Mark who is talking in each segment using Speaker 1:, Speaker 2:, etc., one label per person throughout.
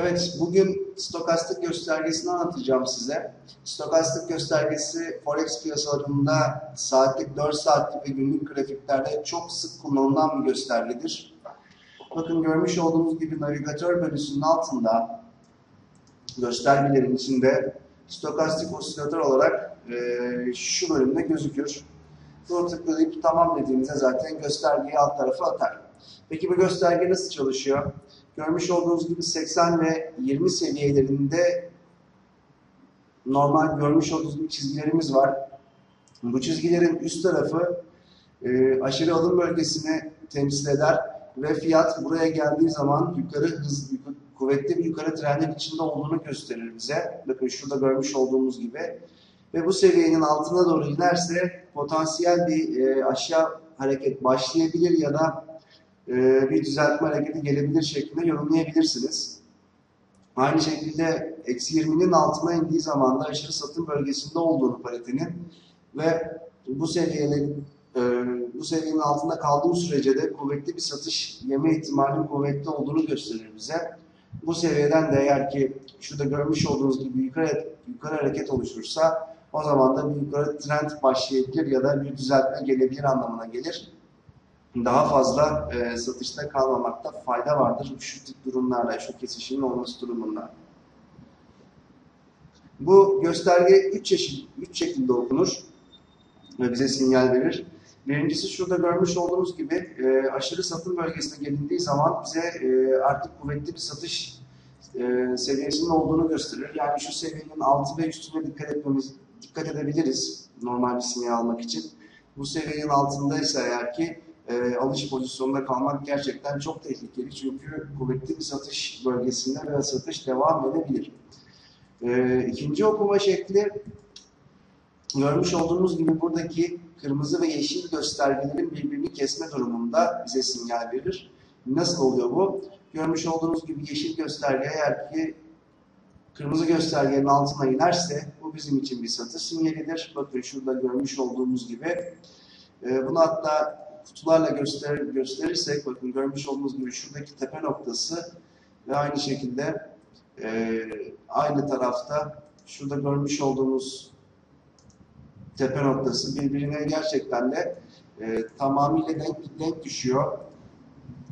Speaker 1: Evet, bugün stokastik göstergesini anlatacağım size. Stokastik göstergesi Forex piyasalarında saatlik, 4 saatlik ve günlük grafiklerde çok sık kullanılan bir göstergedir. Bakın görmüş olduğunuz gibi navigatör menüsünün altında göstergelerin içinde stokastik osilatör olarak e, şu bölümde gözükür. Bunu tıklayıp tamam dediğimizde zaten göstergeyi alt tarafa atar. Peki bu gösterge nasıl çalışıyor? Görmüş olduğunuz gibi 80 ve 20 seviyelerinde normal görmüş olduğunuz gibi çizgilerimiz var. Bu çizgilerin üst tarafı e, aşırı alım bölgesini temsil eder ve fiyat buraya geldiği zaman yukarı hız, kuvvetli bir yukarı trendin içinde olduğunu gösterir bize. Bakın şurada görmüş olduğumuz gibi. Ve bu seviyenin altına doğru inerse potansiyel bir e, aşağı hareket başlayabilir ya da e, bir düzeltme hareketi gelebilir şeklinde yorumlayabilirsiniz. Aynı şekilde eksi 20'nin altına indiği zaman da aşırı satım bölgesinde olduğunu paritenin ve bu seviyelerin e, bu seviyenin altında kaldığı sürece de kuvvetli bir satış yeme ihtimalinin kuvvetli olduğunu gösterir bize. Bu seviyeden de eğer ki şurada görmüş olduğunuz gibi yukarı, yukarı hareket oluşursa o zaman da bir yukarı trend başlayabilir ya da bir düzeltme gelebilir anlamına gelir daha fazla e, satışta kalmamakta fayda vardır şu tip durumlarda, şu kesişimin olması durumunda. Bu gösterge üç, çeşit, üç şekilde okunur ve bize sinyal verir. Birincisi şurada görmüş olduğunuz gibi e, aşırı satım bölgesine gelindiği zaman bize e, artık kuvvetli bir satış e, seviyesinin olduğunu gösterir. Yani şu seviyenin altı ve üstüne dikkat etmemiz, dikkat edebiliriz normal bir sinyal almak için. Bu seviyenin altındaysa eğer ki e, alış pozisyonunda kalmak gerçekten çok tehlikeli. Çünkü kuvvetli bir satış bölgesinde ve satış devam edebilir. E, ikinci okuma şekli görmüş olduğunuz gibi buradaki kırmızı ve yeşil göstergelerin birbirini kesme durumunda bize sinyal verir. Nasıl oluyor bu? Görmüş olduğunuz gibi yeşil gösterge eğer ki kırmızı göstergenin altına inerse bu bizim için bir satış sinyalidir. Bakın şurada görmüş olduğumuz gibi. E, bunu hatta kutularla göster gösterirsek bakın görmüş olduğunuz gibi şuradaki tepe noktası ve aynı şekilde e, aynı tarafta şurada görmüş olduğumuz tepe noktası birbirine gerçekten de e, tamamıyla denk, denk düşüyor.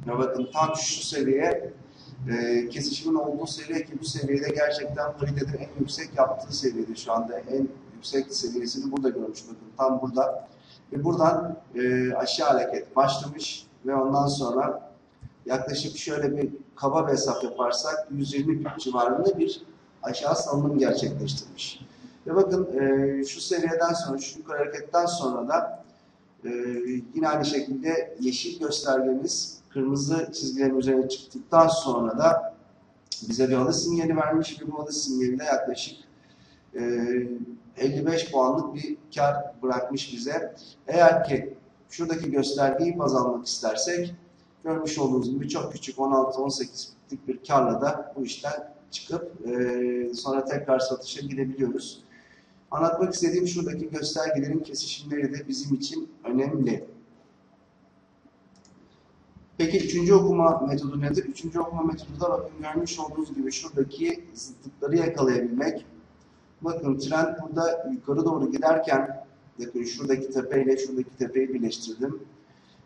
Speaker 1: Ve bakın tam şu seviye e, kesişimin olduğu seviye ki bu seviyede gerçekten paritede en yüksek yaptığı seviyede şu anda en yüksek seviyesini burada görmüş bakın tam burada. Ve buradan e, aşağı hareket başlamış ve ondan sonra yaklaşık şöyle bir kaba bir hesap yaparsak 120 pip civarında bir aşağı salınım gerçekleştirmiş. Ve bakın e, şu seviyeden sonra, şu yukarı hareketten sonra da e, yine aynı şekilde yeşil göstergemiz kırmızı çizgilerin üzerine çıktıktan sonra da bize bir alış sinyali vermiş ve bu alış sinyali de yaklaşık 55 puanlık bir kar bırakmış bize. Eğer ki şuradaki göstergeyi baz almak istersek görmüş olduğunuz gibi çok küçük 16-18'lik bir karla da bu işten çıkıp e, sonra tekrar satışa gidebiliyoruz. Anlatmak istediğim şuradaki göstergelerin kesişimleri de bizim için önemli. Peki üçüncü okuma metodu nedir? Üçüncü okuma metodu da bakın görmüş olduğunuz gibi şuradaki zıtlıkları yakalayabilmek. Bakın trend burada yukarı doğru giderken bakın şuradaki tepeyle şuradaki tepeyi birleştirdim.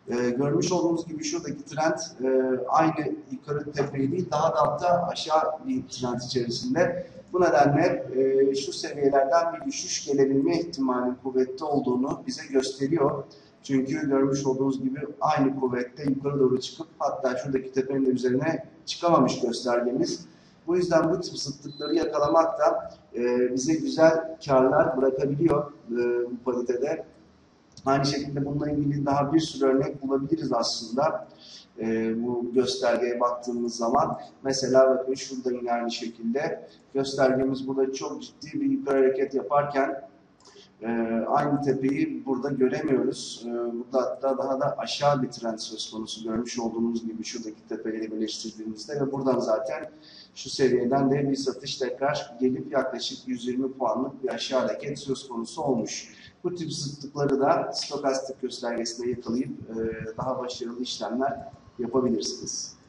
Speaker 1: Ee, görmüş olduğunuz gibi şuradaki trend e, aynı yukarı tepeyi değil daha da hatta aşağı bir trend içerisinde. Bu nedenle e, şu seviyelerden bir düşüş gelebilme ihtimalinin kuvvetli olduğunu bize gösteriyor. Çünkü görmüş olduğunuz gibi aynı kuvvette yukarı doğru çıkıp hatta şuradaki tepenin de üzerine çıkamamış göstergemiz. Bu yüzden bu tip zıtlıkları yakalamak da e, bize güzel karlar bırakabiliyor e, bu paritede. Aynı şekilde bununla ilgili daha bir sürü örnek bulabiliriz aslında. E, bu göstergeye baktığımız zaman. Mesela bakın şurada yine aynı şekilde göstergemiz burada çok ciddi bir yukarı hareket yaparken aynı tepeyi burada göremiyoruz. E, burada hatta daha da aşağı bir trend söz konusu görmüş olduğumuz gibi şuradaki tepeyle birleştirdiğimizde ve buradan zaten şu seviyeden de bir satış tekrar gelip yaklaşık 120 puanlık bir aşağı hareket söz konusu olmuş. Bu tip zıtlıkları da stokastik göstergesinde yakalayıp daha başarılı işlemler yapabilirsiniz.